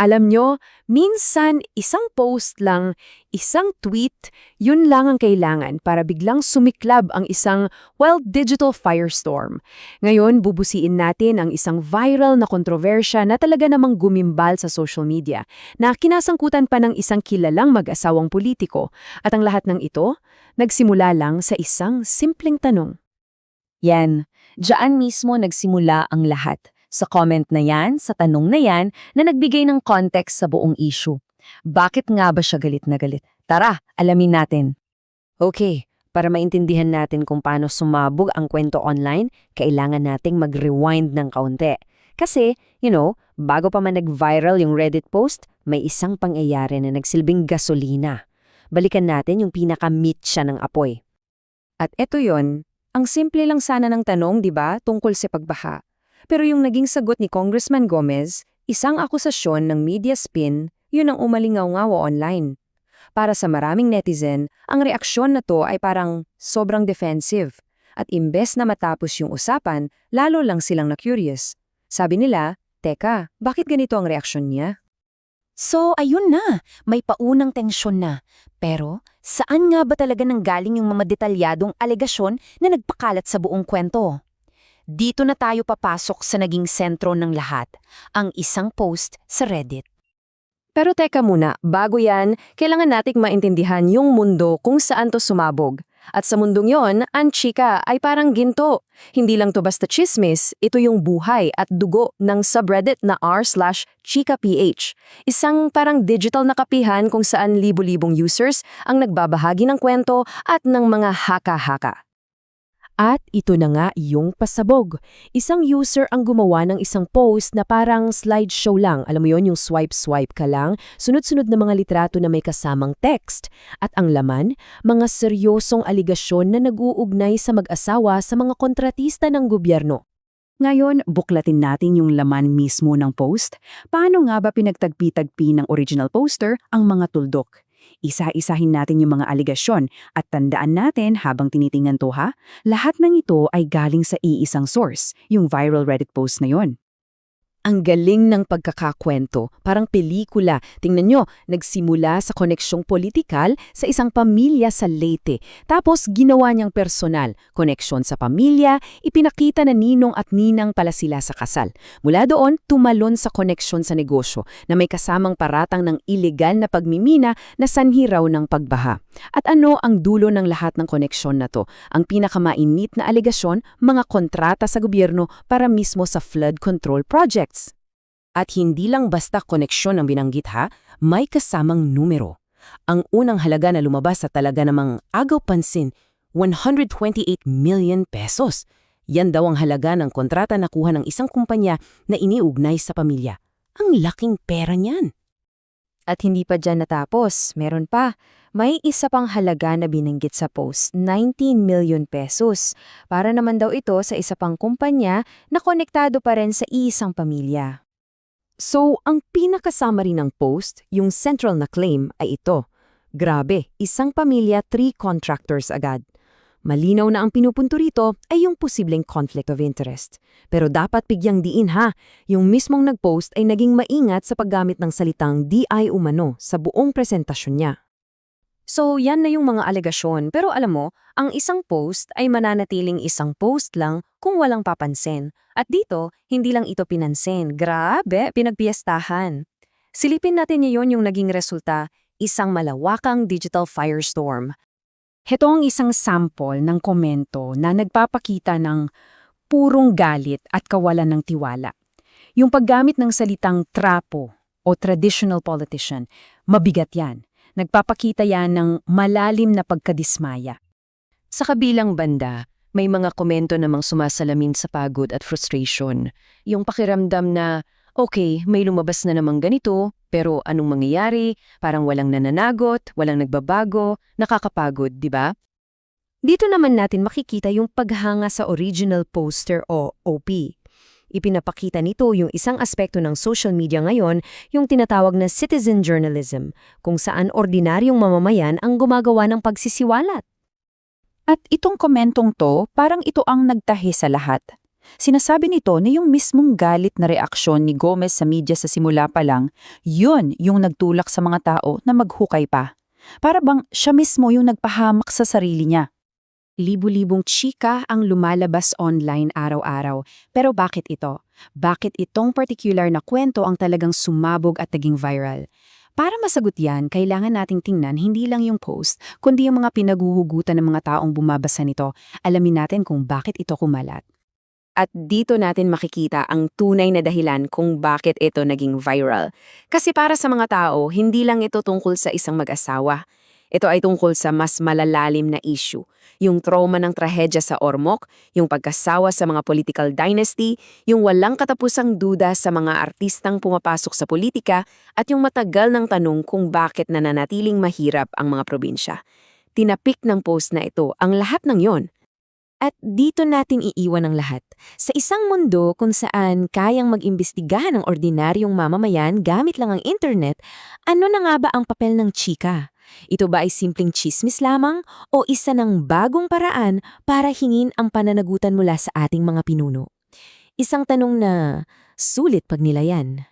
Alam nyo, minsan isang post lang, isang tweet, yun lang ang kailangan para biglang sumiklab ang isang, well, digital firestorm. Ngayon, bubusiin natin ang isang viral na kontrobersya na talaga namang gumimbal sa social media, na kinasangkutan pa ng isang kilalang mag-asawang politiko. At ang lahat ng ito, nagsimula lang sa isang simpleng tanong. Yan, diyan mismo nagsimula ang lahat. Sa comment na yan, sa tanong na yan, na nagbigay ng context sa buong issue. Bakit nga ba siya galit na galit? Tara, alamin natin. Okay, para maintindihan natin kung paano sumabog ang kwento online, kailangan nating mag-rewind ng kaunti. Kasi, you know, bago pa man nag-viral yung Reddit post, may isang pangyayari na nagsilbing gasolina. Balikan natin yung pinaka-meat siya ng apoy. At eto yon, ang simple lang sana ng tanong, di ba, tungkol sa pagbaha. Pero yung naging sagot ni Congressman Gomez, isang akusasyon ng media spin, yun ang umalingaw-ngaw online. Para sa maraming netizen, ang reaksyon na to ay parang sobrang defensive. At imbes na matapos yung usapan, lalo lang silang na-curious. Sabi nila, Teka, bakit ganito ang reaksyon niya? So, ayun na, may paunang tensyon na. Pero, saan nga ba talaga nanggaling yung mga detalyadong alegasyon na nagpakalat sa buong kwento? Dito na tayo papasok sa naging sentro ng lahat, ang isang post sa Reddit. Pero teka muna, bago yan, kailangan nating maintindihan yung mundo kung saan to sumabog. At sa mundong yon, ang chika ay parang ginto. Hindi lang to basta chismis, ito yung buhay at dugo ng subreddit na r slash chikaph. Isang parang digital na kapihan kung saan libo-libong users ang nagbabahagi ng kwento at ng mga haka-haka. At ito na nga yung pasabog. Isang user ang gumawa ng isang post na parang slideshow lang. Alam mo yon yung swipe-swipe ka lang, sunod-sunod na mga litrato na may kasamang text. At ang laman, mga seryosong aligasyon na nag-uugnay sa mag-asawa sa mga kontratista ng gobyerno. Ngayon, buklatin natin yung laman mismo ng post. Paano nga ba pinagtagpi-tagpi ng original poster ang mga tuldok? Isa-isahin natin yung mga aligasyon at tandaan natin habang tinitingnan to ha, lahat ng ito ay galing sa iisang source, yung viral Reddit post na yon. Ang galing ng pagkakakwento, parang pelikula. Tingnan nyo, nagsimula sa koneksyong politikal sa isang pamilya sa Leyte. Tapos ginawa niyang personal, koneksyon sa pamilya, ipinakita na ninong at ninang pala sila sa kasal. Mula doon, tumalon sa koneksyon sa negosyo na may kasamang paratang ng ilegal na pagmimina na sanhi raw ng pagbaha. At ano ang dulo ng lahat ng koneksyon na to? Ang pinakamainit na alegasyon, mga kontrata sa gobyerno para mismo sa flood control project. At hindi lang basta koneksyon ang binanggit ha, may kasamang numero. Ang unang halaga na lumabas sa talaga namang agaw pansin, 128 million pesos. Yan daw ang halaga ng kontrata na kuha ng isang kumpanya na iniugnay sa pamilya. Ang laking pera niyan. At hindi pa dyan natapos, meron pa. May isa pang halaga na binanggit sa post, 19 million pesos. Para naman daw ito sa isa pang kumpanya na konektado pa rin sa isang pamilya. So, ang pinakasama rin ng post, yung central na claim, ay ito. Grabe, isang pamilya, three contractors agad. Malinaw na ang pinupunto rito ay yung posibleng conflict of interest. Pero dapat bigyang diin ha, yung mismong nag-post ay naging maingat sa paggamit ng salitang DI umano sa buong presentasyon niya. So, yan na yung mga alegasyon. Pero alam mo, ang isang post ay mananatiling isang post lang kung walang papansin. At dito, hindi lang ito pinansin. Grabe, pinagpiestahan. Silipin natin ngayon yung naging resulta, isang malawakang digital firestorm. Heto ang isang sample ng komento na nagpapakita ng purong galit at kawalan ng tiwala. Yung paggamit ng salitang trapo o traditional politician, mabigat yan. Nagpapakita yan ng malalim na pagkadismaya. Sa kabilang banda, may mga komento namang sumasalamin sa pagod at frustration. Yung pakiramdam na, okay, may lumabas na namang ganito, pero anong mangyayari? Parang walang nananagot, walang nagbabago, nakakapagod, di ba? Dito naman natin makikita yung paghanga sa original poster o OP. Ipinapakita nito yung isang aspekto ng social media ngayon, yung tinatawag na citizen journalism, kung saan ordinaryong mamamayan ang gumagawa ng pagsisiwalat. At itong komentong to, parang ito ang nagtahi sa lahat. Sinasabi nito na yung mismong galit na reaksyon ni Gomez sa media sa simula pa lang, yun yung nagtulak sa mga tao na maghukay pa. Para bang siya mismo yung nagpahamak sa sarili niya. Libu-libong chika ang lumalabas online araw-araw. Pero bakit ito? Bakit itong particular na kwento ang talagang sumabog at naging viral? Para masagot yan, kailangan nating tingnan hindi lang yung post, kundi yung mga pinaguhugutan ng mga taong bumabasa nito. Alamin natin kung bakit ito kumalat. At dito natin makikita ang tunay na dahilan kung bakit ito naging viral. Kasi para sa mga tao, hindi lang ito tungkol sa isang mag-asawa. Ito ay tungkol sa mas malalalim na issue. Yung trauma ng trahedya sa Ormoc, yung pagkasawa sa mga political dynasty, yung walang katapusang duda sa mga artistang pumapasok sa politika, at yung matagal ng tanong kung bakit nananatiling mahirap ang mga probinsya. Tinapik ng post na ito ang lahat ng yon. At dito natin iiwan ang lahat. Sa isang mundo kung saan kayang mag-imbestigahan ng ordinaryong mamamayan gamit lang ang internet, ano na nga ba ang papel ng chika? Ito ba ay simpleng chismis lamang o isa ng bagong paraan para hingin ang pananagutan mula sa ating mga pinuno? Isang tanong na sulit pag nilayan.